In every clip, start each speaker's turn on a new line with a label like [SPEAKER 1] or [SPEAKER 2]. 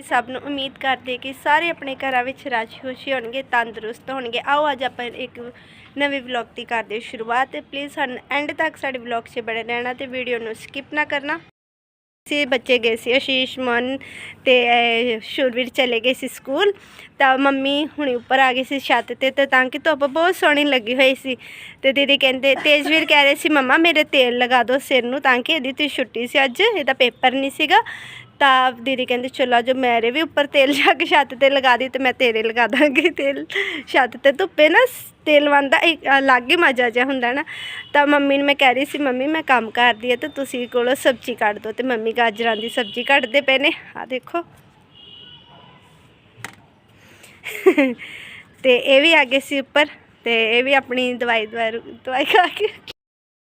[SPEAKER 1] ਕਿ ਸਭ ਨੂੰ ਉਮੀਦ ਕਰਦੇ ਕਿ ਸਾਰੇ ਆਪਣੇ ਘਰਾਂ ਵਿੱਚ ਰਾਜੀ ਖੁਸ਼ੀ ਹੋਣਗੇ ਤੰਦਰੁਸਤ ਹੋਣਗੇ। ਆਓ ਅੱਜ ਆਪਾਂ ਇੱਕ ਨਵੇਂ ਵਲੌਗ ਦੀ ਕਰਦੇ ਹਾਂ ਸ਼ੁਰੂਆਤ ਤੇ ਪਲੀਜ਼ ਸਾਨੂੰ ਐਂਡ ਤੱਕ ਸਾਡੇ ਵਲੌਗ 'ਚ ਬਣੇ ਰਹਿਣਾ ਤੇ ਵੀਡੀਓ ਨੂੰ ਸਕਿਪ ਨਾ ਕਰਨਾ। ਸੀ ਬੱਚੇ ਗਏ ਸੀ ਆਸ਼ੀਸ਼ ਮਨ ਤੇ ਅਹ, ਸ਼ੁਰਵੀਰ ਚਲੇ ਗਏ ਸੀ ਸਕੂਲ। ਤਾਂ ਮੰਮੀ ਹੁਣੇ ਉੱਪਰ ਆ ਗਈ ਸੀ ਛੱਤ ਤੇ ਤੇ ਤਾਂ ਕਿ ਧੁੱਪ ਬਹੁਤ ਸੋਹਣੀ ਲੱਗੀ ਹੋਈ ਸੀ। ਤੇ ਦੀਦੀ ਕਹਿੰਦੇ ਤੇਜਵੀਰ ਕਹਿ ਰਹੇ ਸੀ ਮੰਮਾ ਮੇਰੇ ਤੇਲ ਲਗਾ ਦਿਓ ਸਿਰ ਨੂੰ ਤਾਂ ਕਿ ਇਹਦੀ ਤੇ ਛੁੱਟੀ ਸੀ ਅੱਜ ਇਹਦਾ ਪੇਪਰ ਨਹੀਂ ਸੀਗਾ। ਤਾਂ ਦੀਦੀ ਕਹਿੰਦੀ, ਚਲੋ ਜੋ ਮੇਰੇ ਵੀ ਉੱਪਰ ਤੇਲ ਜਾ ਕੇ ਛੱਤ ਤੇ ਲਗਾ ਦੀ ਤੇ ਮੈਂ ਤੇਰੇ ਲਗਾ ਦਾਂਗੀ ਤੇਲ। ਛੱਤ ਤੇ ਧੁੱਪੇ ਨਾ ਤੇਲ ਵਾਂਦਾ ਇੱਕ ਅਲੱਗ ਹੀ ਮਜ਼ਾ ਜਿਹਾ ਹੁੰਦਾ ਨਾ। ਤਾਂ ਮੰਮੀ ਨੂੰ ਮੈਂ ਕਹਿ ਰਹੀ ਸੀ, ਮੰਮੀ, ਮੈਂ ਕੰਮ ਕਰਦੀ ਆ ਤੇ ਤੁਸੀਂ ਕੋਲੋਂ ਸਬਜ਼ੀ ਕੱਢ ਦਿਓ ਤੇ ਮੰਮੀ ਗਾਜਰਾਂ ਦੀ ਸਬਜ਼ੀ ਕੱਢਦੇ ਪਏ ਨੇ। ਆ ਦੇਖੋ। ਤੇ ਇਹ ਵੀ ਆ ਗਏ ਸੀ ਉੱਪਰ ਤੇ ਇਹ ਵੀ ਆਪਣੀ ਦਵਾਈ ਦਵਾਈ ਦਵਾਈ ਖਾ ਕੇ।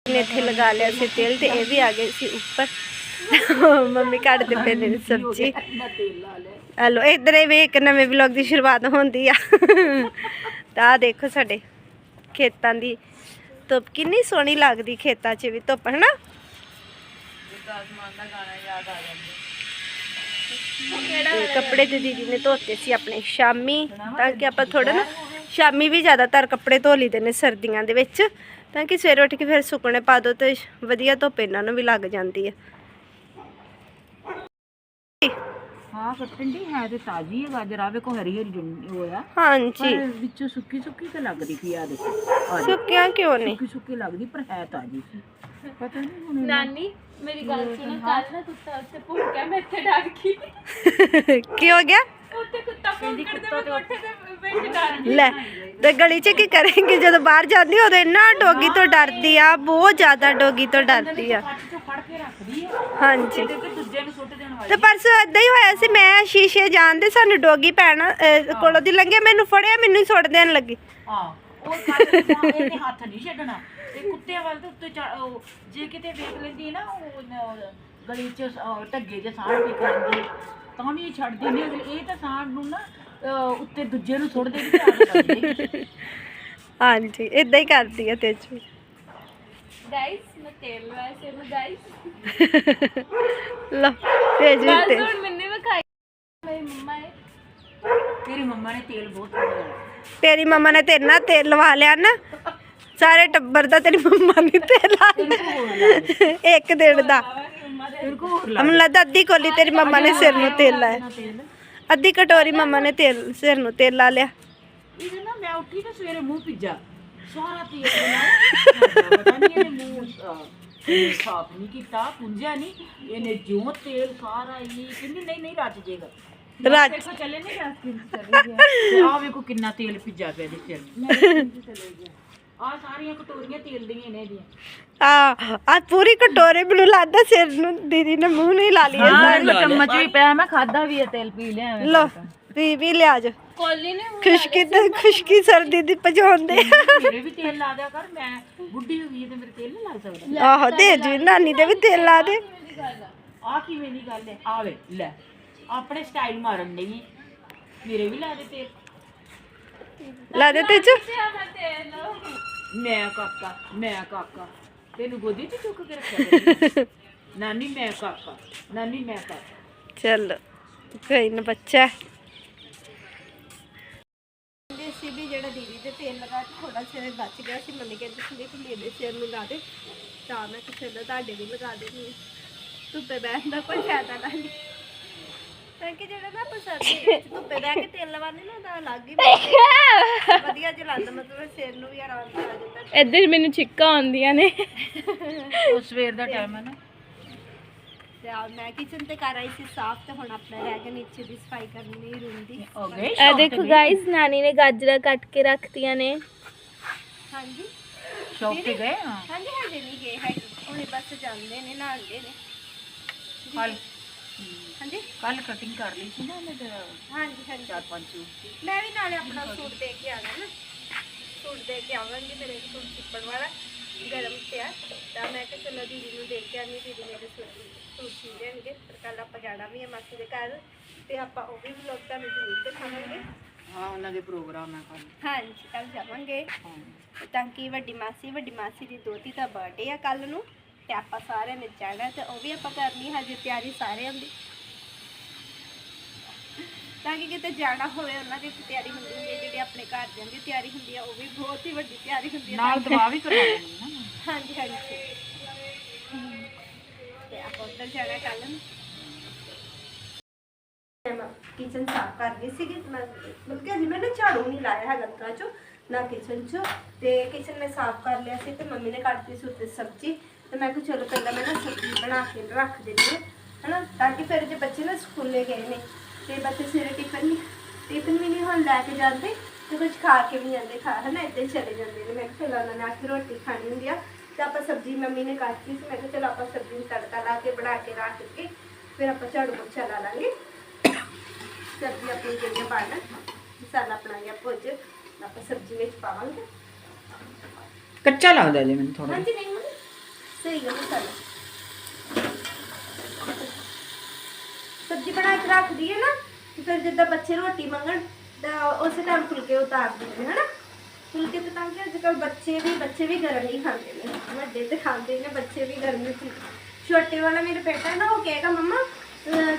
[SPEAKER 1] ਨੇ ਇੱਥੇ ਲਗਾ ਲਿਆ ਸੀ ਤੇਲ ਤੇ ਇਹ ਵੀ ਆ ਗਏ ਸੀ ਉੱਪਰ। ਮੰਮੀ ਕੱਢਦੇ ਪਏ ਨੇ ਸਬਜ਼ੀ। ਹਲੋ ਇਧਰ ਇਹ ਵੀ ਇੱਕ ਨਵੇਂ ਵਲੌਗ ਦੀ ਸ਼ੁਰੂਆਤ ਹੁੰਦੀ ਆ। ਤਾਂ ਦੇਖੋ ਸਾਡੇ ਖੇਤਾਂ ਦੀ। ਧੁੱਪ ਕਿੰਨੀ ਸੋਹਣੀ ਲੱਗਦੀ ਖੇਤਾਂ 'ਚ ਵੀ ਧੁੱਪ ਹਨਾ? ਕੱਪੜੇ ਤੇ ਦੀਦੀ ਨੇ ਧੋਤੇ ਸੀ ਆਪਣੇ ਸ਼ਾਮੀ ਤਾਂ ਕਿ ਆਪਾਂ ਥੋੜਾ ਨਾ ਸ਼ਾਮੀ ਵੀ ਜ਼ਿਆਦਾਤਰ ਕੱਪੜੇ ਧੋ ਲਈਦੇ ਨੇ ਸਰਦੀਆਂ ਦੇ ਵਿੱਚ। ਤਾਂ ਕਿ ਸਵੇਰੇ ਉੱਠ ਕੇ ਫਿਰ ਸੁੱਕਣੇ ਪਾ ਦੋ ਤੇ ਵਧੀਆ ਧੁੱਪ ਇਹਨਾਂ ਨੂੰ ਵੀ ਲੱਗ ਜਾਂਦੀ ਹੈ
[SPEAKER 2] ਹਾਂ ਕੱਟਣ ਦੀ ਹੈ ਤੇ ਤਾਜ਼ੀ ਹੈ ਗਾਜਰ ਆ ਵੇਖੋ ਹਰੀ ਹਰੀ ਜੁੰਨੀ ਹੋਇਆ
[SPEAKER 1] ਹਾਂਜੀ।
[SPEAKER 2] ਪਰ ਵਿੱਚੋਂ ਸੁੱਕੀ ਸੁੱਕੀ ਤਾਂ ਲੱਗਦੀ ਪਈ ਆ ਦੇਖੋ। ਆ ਦੇਖੋ,
[SPEAKER 1] ਸੁੱਕਿਆ ਕਿਉਂ ਨਹੀਂ
[SPEAKER 2] ਸੁੱਕੀ ਸੁੱਕੀ ਲੱਗਦੀ ਪਰ ਹੈ ਤਾਜ਼ੀ ਸੀ। ਪਤਾ ਨਹੀਂ ਹੁਣ
[SPEAKER 3] ਨਾਨੀ ਮੇਰੀ ਗੱਲ ਸੁਣੋ ਕੱਲ ਨਾ ਕੁੱਤਾ ਉੱਤੇ ਭੁੱਕਿਆ ਮੈਂ ਇੱਥੇ ਡਰ ਗਈ।
[SPEAKER 1] ਕੀ ਹੋ ਗਿਆ?
[SPEAKER 3] ਉੱਤੇ ਕੁੱਤਾ ਭੁੱਕਣ ਦੇ ਮੈਂ ਕੋਠੇ ਤੇ
[SPEAKER 1] ਲੈ ਤੇ ਗਲੀ 'ਚ ਕੀ ਕਰਾਂਗੇ? ਜਦੋਂ ਬਾਹਰ ਜਾਂਦੀ ਉਦੋਂ ਇੰਨਾ ਡੋਗੀ ਤੋਂ ਡਰਦੀ ਆ ਬਹੁਤ ਜ਼ਿਆਦਾ ਡੋਗੀ ਤੋਂ ਡਰਦੀ ਆ। ਹਾਂਜੀ।
[SPEAKER 2] ਤੇ
[SPEAKER 1] ਪਰਸੋਂ ਏਦਾਂ ਹੀ ਹੋਇਆ ਸੀ ਮੈਂ ਸ਼ੀਸ਼ੇ ਜਾਣਦੇ ਸਾਨੂੰ ਡੋਗੀ ਭੈਣ ਅਹ, ਕੋਲੋਂ ਦੀ ਲੰਘਿਆ ਮੈਨੂੰ ਫੜਿਆ ਮੈਨੂੰ ਹੀ ਸੁੱਟ ਦੇਣ ਲੱਗੀ।
[SPEAKER 2] ਉਹ ਕੱਟ ਇਹਨੇ ਹੱਥ ਨਹੀਂ ਛੱਡਣਾ। ਤੇ ਕੁੱਤੇ ਵੱਲ ਤੇ ਉੱਤੇ ਚੜ੍ਹ- ਉਹ ਜੇ ਕਿਤੇ ਵੇਖ ਲੈਂਦੀ ਨਾ ਉਹ ਨ- ਗਲੀ ਚ ਅਹ, ਢੱਗੇ ਜੇ ਸਾੜ ਵੀ ਕਰਦੀ ਤਾਂ ਵੀ ਇਹ ਛੱਡਦੀ ਨਹੀਂ ਅਗਲੀ ਇਹ ਤਾਂ ਸਾੜ ਨੂੰ ਨਾ ਅਹ, ਉੱਤੇ ਦੂਜੇ ਨੂੰ ਸੁੱਟ ਦੇਗੀ ਤੇ ਆਪ ਕਰਦੀ
[SPEAKER 1] ਹਾਂਜੀ ਇਦਾਂ ਹੀ ਕਰਦੀ ਆ ਤੇਜ ਵੀ।
[SPEAKER 3] ਗਾਇਸ ਮੈਂ ਤੇਲ ਲਵਾਇਆ ਸੀ ਮੈਂ ਗਾਇਸ
[SPEAKER 1] ਲੋ ਤੇਜ ਵੀ
[SPEAKER 3] ਬਸ
[SPEAKER 1] ਤੇ
[SPEAKER 3] ਹੁਣ ਮੈਨੇ ਵਿਖਾਈ ਮੇਰੀ ਮੰਮਾ ਹੈ
[SPEAKER 2] ਤੇਰੀ ਮੰਮਾ ਨੇ ਤੇਲ ਬਹੁਤ ਲਗਾਇਆ
[SPEAKER 1] ਤੇਰੀ ਮੰਮਾ ਨੇ ਤੇਰੇ ਨਾਲ ਤੇਲ ਲਵਾ ਲਿਆ ਨਾ ਸਾਰੇ ਟੱਬਰ ਦਾ ਤੇਰੀ ਮੰਮਾ ਨੇ ਤੇਲ ਲਾ ਲਿਆ। ਇੱਕ ਦਿਨ ਦਾ।
[SPEAKER 2] ਤੇਰੇ ਕੋ ਹੋਰ ਲਾ
[SPEAKER 1] ਮੈਨੂੰ ਲੱਗਦਾ ਅੱਧੀ ਕੋਲੀ ਤੇਰੀ ਮੰਮਾ ਨੇ ਸਿਰ ਨੂੰ ਤੇਲ ਲਾਇਆ।
[SPEAKER 2] ਤੇਲ।
[SPEAKER 1] ਅੱਧੀ ਕਟੋਰੀ ਮੰਮਾ ਨੇ ਤੇਲ ਸਿਰ ਨੂੰ ਤੇਲ ਲਾ ਲਿਆ।
[SPEAKER 2] ਇਹਦੇ ਨਾ ਮੈਂ ਉੱਠੀ ਤੇ ਸਵੇਰੇ ਮੂੰਹ ਭਿੱਜਾ। ਸਾਰਾ ਤੇਲ ਦੇ ਨਾਲ। ਪਤਾ ਨਹੀਂ ਇਹਨੇ ਮੂੰਹ ਅਹ, ਸਾਫ਼ ਨਹੀਂ ਕੀਤਾ ਪੁੰਜਿਆ ਨਹੀਂ ਇਹਨੇ ਜਿਉਂ ਤੇਲ ਸਾਰਾ ਹੀ ਕਿੰਨੀ ਨਹੀਂ ਨਹੀਂ ਰਚ ਜੇਗਾ।
[SPEAKER 1] ਰੱਜ।
[SPEAKER 2] ਦੇਖੋ ਚੱਲੇ ਨਹੀਂ ਗੈਸ ਕਿੰਨੀ ਚਲੀ ਗਿਆ। ਆ ਵੇਖੋ ਕਿੰਨਾ ਤੇਲ ਭਿੱਜਾ ਪਿਆ ਇਹਦੇ ਸਿਰ। ਆ ਸਾਰੀਆਂ ਕਟੋਰੀਆਂ ਤੇਲ ਦੀਆਂ ਨੇ ਇਹਦੀਆਂ
[SPEAKER 1] ਆ ਆ ਪੂਰੀ ਕਟੋਰੇ ਮੈਨੂੰ ਲੱਗਦਾ ਸਿਰ ਨੂੰ ਦੀਦੀ ਨੇ ਮੂੰਹ ਨਹੀਂ ਲਾ ਲਿਆ
[SPEAKER 2] ਹਾਂ ਚਮਚ ਵੀ ਪਿਆ ਮੈਂ ਖਾਦਾ ਵੀ ਹੈ ਤੇਲ ਪੀ ਲਿਆ
[SPEAKER 1] ਲੋ ਪੀ ਵੀ ਲਿਆ ਜੋ
[SPEAKER 3] ਕੋਲੀ ਨੇ
[SPEAKER 1] ਖੁਸ਼ਕੀ ਤੇ ਖੁਸ਼ਕੀ ਸਰਦੀ ਦੀ ਪਜਾਉਂਦੇ
[SPEAKER 2] ਮੇਰੇ ਵੀ ਤੇਲ ਲਾ ਦਿਆ ਕਰ ਮੈਂ ਬੁੱਢੀ ਹੋ ਗਈ ਤੇ ਮੇਰੇ ਤੇਲ ਨਹੀਂ ਲਾ ਸਕਦਾ।
[SPEAKER 1] ਆਹੋ ਦੇ ਜੀ ਨਾਨੀ ਦੇ ਵੀ ਤੇਲ ਲਾ ਦੇ।
[SPEAKER 2] ਆ ਕਿਵੇਂ ਦੀ ਗੱਲ ਹੈ? ਆਵੇ ਲੈ ਆਪਣੇ ਸਟਾਈਲ ਮਾਰਨ ਲਈ ਮੇਰੇ ਵੀ ਲਾ ਦੇ ਤੇਲ।
[SPEAKER 1] ਲਾ ਦੇ ਤੇ ਚ।
[SPEAKER 3] ਮੈਂ
[SPEAKER 2] ਕਾਕਾ ਮੈਂ ਕਾਕਾ। ਤੈਨੂੰ ਗੋਦੀ 'ਚ ਚੁੱਕ ਕੇ ਰੱਖਿਆ ਕਰੀ। ਨਾਨੀ ਮੈਂ ਕਾਕਾ। ਨਾਨੀ ਮੈਂ ਕਾਕਾ।
[SPEAKER 1] ਚੱਲ ਕੋਈ ਨਾ ਬੱਚਾ। ਸੀ ਵੀ ਜਿਹੜਾ ਦੀਦੀ ਤੇ ਤੇਲ ਲਗਾ ਕੇ ਥੋੜਾ ਸਿਰ ਬਚ ਗਿਆ ਸੀ ਮੰਮੀ ਕਹਿੰਦੀ ਸੀ ਕਿ ਮੇਰੇ ਸਿਰ ਨੂੰ ਲਾ ਦੇ ਤਾਂ ਮੈਂ ਕਿਸੇ ਦਾ ਤੁਹਾਡੇ ਵੀ ਲਗਾ ਦੇਣੀ ਧੁੱਪੇ ਬੈਠਣ ਦਾ ਕੋਈ ਫਾਇਦਾ ਨਹੀਂ। ਤਾਂ ਕਿ ਜਿਹੜਾ ਨਾ ਆਪਾਂ ਸਰਦੀ ਦੇ ਵਿੱਚ ਧੁੱਪੇ ਬਹਿ ਕੇ ਤੇਲ ਲਵਾਉਂਦੇ ਨਾ ਤਾਂ ਅਲੱਗ ਹੀ ਮਜ਼ਾ। ਵਧੀਆ ਜਿਹਾ ਲੱਗਦਾ ਮਤਲਬ ਸਿਰ ਨੂੰ ਵੀ ਆਰਾਮ ਆ ਜਾਂਦਾ।
[SPEAKER 3] ਇੱਧਰ ਮੈਨੂੰ ਛਿੱਕਾਂ ਆਉਂਦੀਆਂ ਨੇ।
[SPEAKER 2] ਉਹ ਸਵੇਰ ਦਾ ਟਾਈਮ ਹੈ ਨਾ।
[SPEAKER 1] ਤੇ ਆ ਮੈਂ ਕਿਚਨ ਤੇ ਕਰ ਆਈ ਸੀ ਸਾਫ਼ ਤੇ ਹੁਣ ਆਪਣਾ ਰਹਿ ਗਿਆ ਨੀਚੇ ਦੀ ਸਫ਼ਾਈ ਕਰਨੀ ਰੂਮ ਦੀ।
[SPEAKER 2] ਹੋ ਗਏ
[SPEAKER 3] ਇਹ ਦੇਖੋ ਗਾਇਸ ਨਾਨੀ ਨੇ ਗਾਜਰਾਂ ਕੱਟ ਕੇ ਰੱਖਤੀਆਂ ਨੇ।
[SPEAKER 1] ਹਾਂਜੀ।
[SPEAKER 2] ਸ਼ੌਪ ਤੇ ਗਏ ਹਾਂ
[SPEAKER 1] ਹਾਂਜੀ ਹਜੇ ਨਹੀਂ ਗਏ ਹੈਗੇ। ਹੁਣੇ ਬਸ ਜਾਂਦੇ ਨੇ ਨਹਾਉਂਦੇ ਨੇ।
[SPEAKER 2] ਕੱਲ
[SPEAKER 1] ਹਾਂਜੀ?
[SPEAKER 2] ਕੱਲ ਕਟਿੰਗ ਕਰ ਲਈ ਸੀ ਨਾ ਮੈਂ
[SPEAKER 1] ਹਾਂਜੀ ਹਾਂਜੀ।
[SPEAKER 2] ਚਾਰ ਪੰਜ ਸੂਟ।
[SPEAKER 1] ਮੈਂ ਵੀ ਨਾਲੇ ਆਪਣਾ ਸੂਟ ਦੇ ਕੇ ਆਣਾ ਨਾ। ਸੂਟ ਦੇ ਕੇ ਆਵਾਂਗੀ ਮੇਰੇ ਸੂਟ ਸਿੱਪਣ ਵਾਲਾ। ਗਰਮ ਪਿਆ। ਤਾਂ ਮੈਂ ਕਿਹਾ ਚਲੋ ਦੀਦੀ ਨੂੰ ਦੇਖ ਕੇ ਆਨੀ ਦੀਦੀ ਮੇਰੇ ਸੂਟ ਸੂਟ ਸੀ ਦੇਣਗੇ ਪਰ ਕੱਲ ਆਪਾਂ ਜਾਣਾ ਵੀ ਹੈ ਮਾਸੀ ਦੇ ਘਰ ਤੇ ਆਪਾਂ ਉਹ ਵੀ ਵਲੋਗ ਤੁਹਾਨੂੰ ਜ਼ਰੂਰ ਦਿਖਾਵਾਂਗੇ।
[SPEAKER 2] ਹਾਂ ਉਹਨਾਂ ਦੇ ਪ੍ਰੋਗਰਾਮ ਹੈ ਕੱਲ
[SPEAKER 1] ਹਾਂਜੀ ਕੱਲ ਜਾਵਾਂਗੇ। ਤਾਂ ਕਿ ਵੱਡੀ ਮਾਸੀ ਵੱਡੀ ਮਾਸੀ ਦੀ ਦੋਤੀ ਦਾ ਬਰਥਡੇ ਆ ਕੱਲ ਨੂੰ। ਤੇ ਆਪਾਂ ਸਾਰਿਆਂ ਨੇ ਜਾਣਾ ਤੇ ਉਹ ਵੀ ਆਪਾਂ ਕਰਨੀ ਹਜੇ ਤਿਆਰੀ ਸਾਰਿਆਂ ਦੀ। ਤਾਂ ਕਿ ਕਿਤੇ ਜਾਣਾ ਹੋਵੇ ਉਹਨਾਂ ਦੀ ਤਿਆਰੀ ਹੁੰਦੀ ਹੁੰਦੀ ਹੈ ਜਿਹੜੀ ਆਪਣੇ ਘਰ ਦੀ ਤਿਆਰੀ ਹੁੰਦੀ ਹੈ ਉਹ ਵੀ ਬਹੁਤ ਹੀ ਵੱਡੀ ਤਿਆਰੀ ਹੁੰਦੀ ਹੈ
[SPEAKER 2] ਨਾਲ ਦਵਾ ਵੀ ਕਰਵਾ ਲੈਣੀ ਨਾ
[SPEAKER 1] ਹਾਂਜੀ ਹਾਂਜੀ। ਤੇ ਆਪਾਂ ਉੱਧਰ ਜਾਣਾ ਕੱਲ ਨੂੰ। ਕਿਚਨ ਸਾਫ਼ ਕਰ ਰਹੀ ਸੀ ਕਿ ਮੈਂ ਮਤਲਬ ਕਿ ਅਜੇ ਮੈਂ ਨਾ ਝਾੜੂ ਨਹੀਂ ਲਾਇਆ ਹੈਗਾ ਅੰਦਰਾਂ ਚੋਂ ਨਾ ਕਿਚਨ ਚੋਂ। ਤੇ ਕਿਚਨ ਮੈਂ ਸਾਫ਼ ਕਰ ਲਿਆ ਸੀ ਤੇ ਮੰਮੀ ਨੇ ਕੱਟਤੀ ਸੀ ਉੱਤੇ ਸਬਜ਼ੀ। ਤੇ ਮੈਂ ਕਿਹਾ ਚਲੋ ਪਹਿਲਾਂ ਮੈਂ ਨਾ ਸਬਜ਼ੀ ਬਣਾ ਕੇ ਰੱਖ ਦਿੰਦੀ ਹਾਂ ਹਨਾ ਤਾਂ ਕਿ ਫਿਰ ਜੇ ਬੱਚੇ ਨਾ ਸਕੂਲੇ ਗਏ ਨੇ ਤੇ ਬੱਚੇ ਸਵੇਰੇ ਟਿਫਨ ਨਹੀਂ ਟਿਫਨ ਵੀ ਨਹੀਂ ਹੁਣ ਲੈ ਕੇ ਜਾਂਦੇ ਤੇ ਕੁਝ ਖਾ ਕੇ ਵੀ ਜਾਂਦੇ ਖਾ ਹਨਾ ਇੱਦਾਂ ਚਲੇ ਜਾਂਦੇ ਨੇ। ਮੈਂ ਕਿਹਾ ਚਲੋ ਉਹਨਾਂ ਨੇ ਰੋਟੀ ਖਾਣੀ ਹੁੰਦੀ ਆ ਤੇ ਆਪਾਂ ਸਬਜ਼ੀ ਮੰਮੀ ਨੇ ਕੱਟਤੀ ਸੀ ਮੈਂ ਕਿਹਾ ਚਲੋ ਆਪਾਂ ਸਬਜ਼ੀ ਨੂੰ ਤੜਕਾ ਲਾ ਕੇ ਬਣਾ ਕੇ ਰੱਖ ਕੇ ਫਿਰ ਆਪਾਂ ਝਾੜੂ ਪੋਚਾ ਲਾ ਲਾਂਗੇ। ਸਬਜ਼ੀ ਆਪਣੀ ਜਿਹੜੀ ਪਾਣਾ ਮਸਾਲਾ ਆਪਣਾ ਗਿਆ ਭੁੱਜ ਆਪਾਂ ਸਬਜ਼ੀ ਵਿੱਚ ਪਾਵਾਂਗੇ।
[SPEAKER 2] ਕੱਚਾ ਲੱਗਦਾ ਜੇ ਮੈਨੂੰ ਥੋੜਾ
[SPEAKER 1] ਹਾਂਜੀ ਨਹੀਂ ਸਹੀ ਗੱਲ ਮਸਾਲਾ। ਸਬਜ਼ੀ ਬਣਾ ਕੇ ਰੱਖ ਦਈਏ ਨਾ, ਤੇ ਫਿਰ ਜਿੱਦਾਂ ਬੱਚੇ ਰੋਟੀ ਮੰਗਣ, ਤਾਂ ਉਸੇ ਟਾਈਮ ਫੁਲਕੇ ਉਤਾਰ ਦਿੰਦੇ ਹਨਾ? ਫੁਲਕੇ ਤੇ ਤਾਂ ਕਿ ਅੱਜ ਕੱਲ੍ਹ ਬੱਚੇ ਵੀ ਬੱਚੇ ਵੀ ਗਰਮ ਹੀ ਖਾਂਦੇ ਨੇ। ਵੱਡੇ ਤੇ ਖਾਂਦੇ ਨੇ, ਬੱਚੇ ਵੀ ਗਰਮ ਹੀ ਛੋਟੇ ਵਾਲਾ ਮੇਰਾ ਬੇਟਾ ਨਾ, ਉਹ ਕਹੇਗਾ, ਮੰਮਾ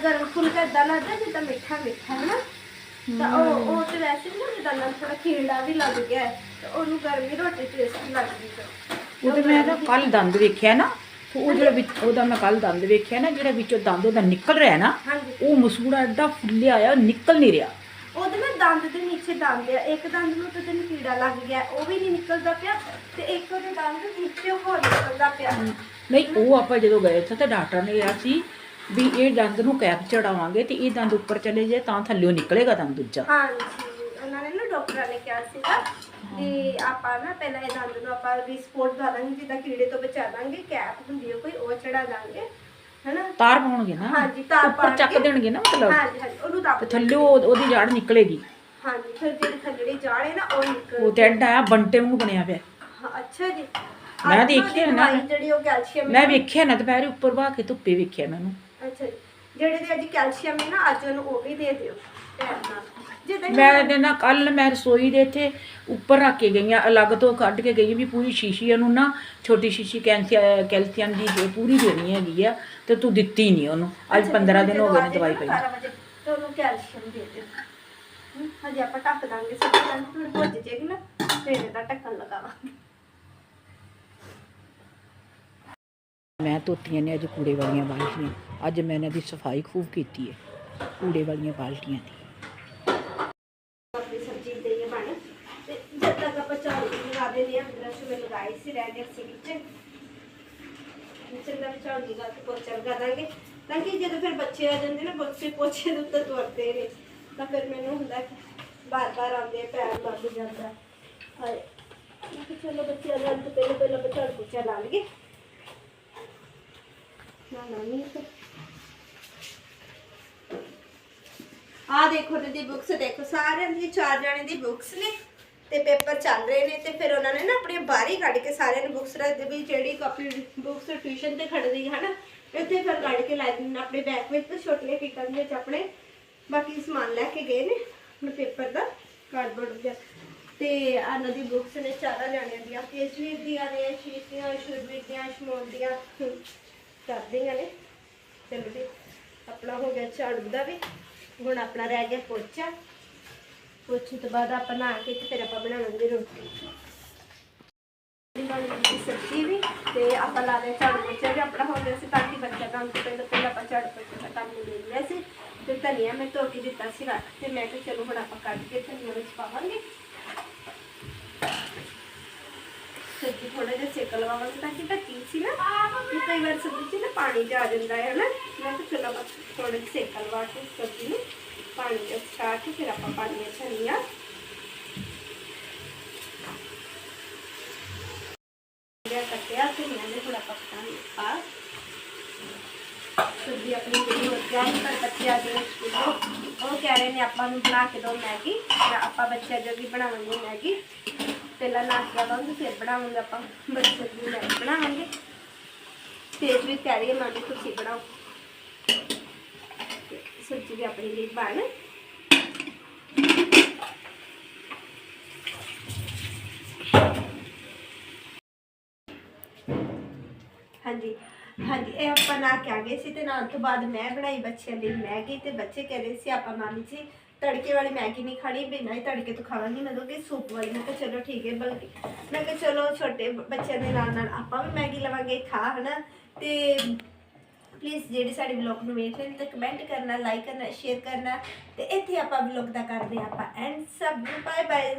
[SPEAKER 1] ਗਰਮ ਫੁਲਕਾ ਇਦਾਂ ਲੱਗਦਾ ਜਿੱਦਾਂ ਮਿੱਠਾ ਮਿੱਠਾ ਹੈ ਨਾ ਤਾਂ ਉਹ ਉਹ ਤੇ ਵੈਸੇ ਵੀ ਨਾ ਜਿੱਦਾਂ ਨਾਲ ਥੋੜਾ ਖੀੜਾ ਵੀ ਲੱਗ ਗਿਆ ਤੇ ਤਾਂ ਉਹਨੂੰ ਗਰਮੀ ਰੋਟੀ ਟੇਸਟੀ ਲੱਗਦੀ ਹੈ।
[SPEAKER 2] ਉਹ ਤੇ ਮੈਂ ਨਾ ਕੱਲ ਦੰਦ ਵੇਖਿਆ ਨਾ ਉਹ ਜਿਹੜਾ ਵਿੱਚ ਉਹਦਾ ਮੈਂ ਕੱਲ ਦੰਦ ਵੇਖਿਆ ਨਾ ਜਿਹੜਾ ਵਿੱਚੋਂ ਦੰਦ ਉਹਦਾ ਨਿਕਲ ਰਿਹਾ ਨਾ
[SPEAKER 1] ਹਾਂਜੀ।
[SPEAKER 2] ਉਹ ਮਸੂੜਾ ਐਡਾ ਫੁੱਲਿਆ ਆ ਨਿਕਲ ਨਹੀਂ ਰਿਹਾ।
[SPEAKER 1] ਉਹਦੇ ਨਾਲ ਦੰਦ ਦੇ ਨੀਚੇ ਦੰਦ ਆ ਇੱਕ ਦੰਦ ਨੂੰ ਤਾਂ ਤੈਨੂੰ ਕੀੜਾ ਲੱਗ ਗਿਆ ਉਹ ਵੀ ਨਹੀਂ ਨਿਕਲਦਾ ਪਿਆ ਤੇ ਇੱਕ ਉਹਦੇ ਦੰਦ ਨੀਚੇ ਹੋਰ ਨਿਕਲਦਾ ਪਿਆ।
[SPEAKER 2] ਨਹੀਂ ਉਹ ਆਪਾਂ ਜਦੋਂ ਗਏ ਸੀ ਤਾਂ ਡਾਕਟਰ ਨੇ ਕਿਹਾ ਸੀ ਵੀ ਇਹ ਦੰਦ ਨੂੰ ਕੈਪ ਚੜਾਵਾਂਗੇ ਤੇ ਇਹ ਦੰਦ ਉੱਪਰ ਚਲੇ ਜਾਏ ਤਾਂ ਥੱਲੇੋਂ ਨਿਕਲੇਗਾ ਦੰਦ ਦੂਜਾ।
[SPEAKER 1] ਹਾਂਜੀ। ਉਹਨਾਂ ਨੇ ਨਾ ਡਾਕਟਰਾਂ ਨੇ ਕਿਹਾ ਸੀਗਾ ਕਿ ਆਪਾਂ ਨਾ ਪਹਿਲਾਂ ਇਹ ਦੰਦ ਨੂੰ ਆਪਾਂ ਵੀ ਸਪੋਰਟ ਲਾ ਦਾਂਗੇ ਜਿੱਦਾਂ ਕੀੜੇ ਤੋਂ ਬਚਾ ਦਾਂਗੇ ਕੈਪ ਹੁੰਦੀ ਹੈ ਕੋਈ ਉਹ ਚੜਾ ਦਾਂਗੇ ਹੈਨਾ?
[SPEAKER 2] ਤਾਰ ਪਾਉਣਗੇ ਨਾ?
[SPEAKER 1] ਹਾਂਜੀ ਤਾਰ
[SPEAKER 2] ਉੱਪਰ ਚੱਕ
[SPEAKER 1] ਪਾਉਣਗੇ।
[SPEAKER 2] ਦੇਣਗੇ ਨਾ ਮਤਲਬ?
[SPEAKER 1] ਹਾਂਜੀ ਹਾਂਜੀ ਉਹਨੂੰ ਦੱਬ
[SPEAKER 2] ਤੇ ਥੱਲਿਓਂ ਉਹਦੀ ਜੜ ਨਿਕਲੇਗੀ।
[SPEAKER 1] ਹਾਂਜੀ ਫਿਰ ਜਿਹੜੀ ਥੱਲੜੀ ਜਾੜ ਹੈ ਨਾ ਉਹ ਨਿਕਲ
[SPEAKER 2] ਉਹ ਤੇ ਐਡਾ ਆ ਬੰਟੇ ਵਾਂਗੂ ਬਣਿਆ ਪਿਆ।
[SPEAKER 1] ਹਾਂ, ਅੱਛਾ ਜੀ।
[SPEAKER 2] ਮੈਂ
[SPEAKER 1] ਅੱਜ
[SPEAKER 2] ਦੇਖਿਆ ਨਾ।
[SPEAKER 1] ਦਵਾਈ ਜਿਹੜੀ ਉਹ ਕੈਲਸ਼ੀਅਮ
[SPEAKER 2] ਮੈਂ ਵੇਖਿਆ ਨਾ ਦੁਪਹਿਰੇ ਉੱਪਰ ਵਾ ਕੇ ਧੁੱਪੇ ਵੇਖਿਆ ਮੈਨੂੰ
[SPEAKER 1] ਅੱਛਾ ਜੀ। ਜਿਹੜੇ ਦੇ ਅੱਜ ਕੈਲਸ਼ੀਅਮ ਹੈ ਨਾ ਅੱਜ ਉਹਨੂੰ ਉਹ ਵੀ ਦੇ ਦਿਓ ਟਾਈਮ ਨਾਲ।
[SPEAKER 2] ਮੈਂ ਇਹਦੇ ਨਾਲ ਕੱਲ ਮੈਂ ਰਸੋਈ ਦੇ ਇੱਥੇ ਉੱਪਰ ਰੱਖ ਕੇ ਗਈ ਆ ਅਲੱਗ ਤੋਂ ਕੱਢ ਕੇ ਗਈ ਵੀ ਪੂਰੀ ਸ਼ੀਸ਼ੀ ਉਹਨੂੰ ਨਾ ਛੋਟੀ ਸ਼ੀਸ਼ੀ ਕੈਲਸ਼ੀਅਮ ਕੈਲਸ਼ੀਅਮ ਦੀ ਦੇ ਪੂਰੀ ਦੇਣੀ ਹੈਗੀ ਆ ਤੇ ਤੂੰ ਦਿੱਤੀ ਨਹੀਂ ਉਹਨੂੰ। ਅੱਜ
[SPEAKER 1] ਅੱਛਾ,
[SPEAKER 2] 15 ਦਿਨ ਹੋ ਗਏ ਨੇ ਦਵਾਈ ਪਈ
[SPEAKER 1] ਨਾ। ਕੈਲਸ਼ੀਅਮ ਦੇ ਹਜੇ ਆਪਾਂ ਢੱਕ ਦਾਂਗੇ ਸਭ ਤੋਂ ਥੋੜੀ ਭੁੱਜ ਜਾਏਗੀ ਨਾ ਫਿਰ ਇਹਦਾ ਢੱਕਣ ਲਗਾਵਾਂਗੇ।
[SPEAKER 2] ਮੈਂ ਧੋਤੀਆਂ ਨੇ ਅੱਜ ਕੂੜੇ ਵਾਲੀਆਂ ਬਾਲਟੀਆਂ ਅੱਜ ਮੈਂ ਇਹਨਾਂ ਦੀ ਸਫ਼ਾਈ ਖੂਬ ਕੀਤੀ ਹੈ ਕੂੜੇ ਵਾਲੀਆਂ ਬਾਲਟੀਆਂ ਦੀ
[SPEAKER 1] ਆਪਣੀ ਸਬਜ਼ੀ ਦੇਈਏ ਬਣ ਤੇ ਜਦ ਤੱਕ ਆਪਾਂ ਝਾੜੂ ਲਗਾ ਦੇਣੇ ਆ ਲਗਾਈ ਸੀ ਰਹਿ ਸੀ ਵਿੱਚ। ਚੰਗਾ ਝਾੜੂ ਲਗਾ ਕੇ ਪੋਚਾ ਲਗਾ ਦਾਂਗੇ। ਤਾਂ ਕਿ ਜਦੋਂ ਫਿਰ ਬੱਚੇ ਆ ਜਾਂਦੇ ਨਾ, ਬੱਚੇ ਪੋਚੇ ਦੇ ਉੱਤੇ ਤੁਰਦੇ ਨੇ, ਤਾਂ ਫਿਰ ਮੈਨੂੰ ਹੁੰਦਾ ਕਿ ਬਾਰ ਬਾਰ ਆਉਂਦੇ ਪੈਰ ਲੱਗ ਜਾਂਦਾ। ਹਾਏ, ਮੈਂ ਚਲੋ ਬੱਚੇ ਆ ਜਾਣ ਤੋਂ ਪਹਿਲਾਂ ਪਹਿਲਾਂ ਆਪਾਂ ਪੋਚਾ ਲਾ ਲਈਏ। ਨਾ ਨਾ, ਨਹੀਂ ਤਾਂ। ਆ ਦੇਖੋ ਇਹਨਾਂ ਦੀ ਬੁੱਕਸ ਦੇਖੋ ਸਾਰਿਆਂ ਦੀ ਚਾਰ ਜਣੇ ਦੀ ਬੁੱਕਸ ਨੇ। ਤੇ ਪੇਪਰ ਚੱਲ ਰਹੇ ਨੇ ਤੇ ਫਿਰ ਉਹਨਾਂ ਨੇ ਨਾ ਆਪਣੀਆਂ ਬਾਹਰ ਹੀ ਕੱਢ ਕੇ ਸਾਰਿਆਂ ਨੂੰ ਬੁੱਕਸ ਰੱਖਦੇ ਵੀ ਜਿਹੜੀ ਕਾਪੀ ਬੁੱਕਸ ਟਿਊਸ਼ਨ ਤੇ ਖੜਦੀ ਹੈ ਨਾ, ਇੱਥੇ ਫਿਰ ਕੱਢ ਕੇ ਲੈ ਦਿੰਦੇ ਆਪਣੇ ਬੈਗ ਵਿੱਚ ਤੇ ਛੋਟੀਆਂ ਕਿਟਾਂ ਦੇ ਵਿੱਚ ਆਪਣੇ ਬਾਕੀ ਸਮਾਨ ਲੈ ਕੇ ਗਏ ਨੇ, ਆਪਣੇ ਪੇਪਰ ਦਾ ਕਾਰਡਬੋਰਡ ਦਾ। ਤੇ ਇਹਨਾਂ ਦੀ ਬੁੱਕਸ ਨੇ ਚਾਰਾਂ ਜਾਣਿਆਂ ਦੀਆਂ ਕੇਸ਼ਵੀਰ ਦੀਆਂ ਨੇ, ਸ਼ੀਸ਼ੀਆਂ ਸ਼ੁਰਵੀਰ ਦੀਆਂ ਸ਼ਮੋਲ ਦੀਆਂ ਕਰਦੀਆਂ ਨੇ। ਚਲੋ ਜੀ, ਆਪਣਾ ਹੋ ਗਿਆ ਝਾੜੂ ਦਾ ਵੀ, ਹੁਣ ਆਪਣਾ ਰਹਿ ਗਿਆ ਪੋਚਾ। ਪੋਚੇ ਤੋਂ ਬਾਅਦ ਆਪਾਂ ਨਹਾ ਕੇ ਤੇ ਫਿਰ ਆਪਾਂ ਬਣਾਵਾਂਗੇ ਰੋਟੀ। ਸਬਜ਼ੀ ਵੀ, ਤੇ ਆਪਾਂ ਲਾ ਲਿਆ ਝਾੜੂ ਪੋਚਾ ਵੀ ਆਪਣਾ ਹੋ ਗਿਆ ਸੀ ਤਾਂ ਕਿ ਬੱਚਾ ਕੰਮ ਤੋਂ ਪਹਿਲਾਂ ਪਹਿਲਾਂ ਆਪਾਂ ਝਾੜੂ ਪੋਚੇ ਦਾ ਕੰਮ ਲੈ ਲਿਆ ਸੀ। ਤੇ ਧਨੀਆ ਮੈਂ ਧੋ ਕੇ ਦਿੱਤਾ ਸੀ ਰੱਖ ਤੇ ਮੈਂ ਕਿਹਾ ਚਲੋ ਹੁਣ ਆਪਾਂ ਕੱਢ ਕੇ ਧਨੀਆ ਵਿੱਚ ਪਾਵਾਂਗੇ। ਸਬਜ਼ੀ ਥੋੜਾ ਜਿਹਾ ਸੇਕ ਲਵਾਵਾਂਗੇ ਤਾਂ ਕਿ ਢੱਕੀ ਸੀ ਨਾ। ਤੇ ਕਈ ਵਾਰ ਸਬਜ਼ੀ 'ਚ ਨਾ ਪਾਣੀ ਜਾ ਜਾਂਦਾ ਹੈ ਨਾ। ਮੈਂ ਕਿਹਾ ਚਲੋ ਬਸ ਥੋੜਾ ਜਿਹਾ ਸੇਕ ਲਵਾ ਕੇ ਸਬਜ਼ੀ ਨੂੰ ਪਾਣੀ ਦੇ ਛਾ ਕੇ ਫਿਰ ਆਪਾਂ ਪਾਣੀ ਧਨੀਆ ਲਿਆ ਕੱਟਿਆ ਤੇ ਮੈਂ ਥੋੜਾ ਪੱਕਾ ਪਾ। ਸਬਜ਼ੀ ਆਪਣੀ ਜਿਹੜੀ ਹੋ ਜਾਏ ਪਰ ਬੱਚਿਆਂ ਦੇ ਉਹ ਕਹਿ ਰਹੇ ਨੇ ਆਪਾਂ ਨੂੰ ਬਣਾ ਕੇ ਦਿਓ ਮੈਗੀ ਤੇ ਆਪਾਂ ਬੱਚਿਆਂ ਜੋ ਵੀ ਬਣਾਵਾਂਗੇ ਮੈਗੀ। ਪਹਿਲਾਂ ਨਾਸ਼ਤਾ ਕਰਾਂਗੇ, ਫਿਰ ਬਣਾਵਾਂਗੇ ਆਪਾਂ ਬੱਚੇ ਦੀ ਮੈਗੀ ਬਣਾਵਾਂਗੇ। ਤੇਜ ਵੀ ਕਹਿ ਰਹੀ ਹੈ, ਮਾਮੀ, ਤੁਸੀਂ ਬਣਾਓ। ਤੇ ਸਬਜ਼ੀ ਵੀ ਹਾਂਜੀ ਹਾਂਜੀ, ਇਹ ਆਪਾਂ ਨਾ ਕੇ ਆ ਗਏ ਸੀ ਤੇ ਨਾਲ ਤੋਂ ਬਾਅਦ ਮੈਂ ਬਣਾਈ ਬੱਚਿਆਂ ਲਈ ਮੈਗੀ ਤੇ ਬੱਚੇ ਕਹਿ ਰਹੇ ਸੀ, ਆਪਾਂ ਮਾਮੀ ਜੀ, ਤੜਕੇ ਵਾਲੀ ਮੈਗੀ ਨਹੀਂ ਖਾਣੀ, ਬਿਨਾਂ ਹੀ ਤੜਕੇ ਤੋਂ ਖਾਵਾਂਗੀ ਮਤਲਬ ਕਿ ਸੂਪ ਵਾਲੀ। ਮੈਂ ਕਿਹਾ, ਚਲੋ ਠੀਕ ਹੈ, ਬਲਕਿ ਮੈਂ ਕਿਹਾ, ਚਲੋ ਛੋਟੇ ਬੱਚਿਆਂ ਦੇ ਨਾਲ ਨਾਲ ਆਪਾਂ ਵੀ ਮੈਗੀ ਲਵਾਂਗੇ, ਖਾ, ਹਨਾ? ਤੇ ਪਲੀਜ਼ ਜਿਹੜੇ ਸਾਡੇ ਵਲੌਗ ਨੂੰ ਵੇਖ ਰਹੇ ਨੇ ਤਾਂ ਕਮੈਂਟ ਕਰਨਾ ਲਾਈਕ ਕਰਨਾ ਸ਼ੇਅਰ ਕਰਨਾ ਤੇ ਇੱਥੇ ਆਪਾਂ ਵਲੌਗ ਦਾ ਕਰਦੇ ਹਾਂ ਆਪਾਂ ਐਂਡ ਸਭ ਨੂੰ ਬਾਏ ਬਾਏ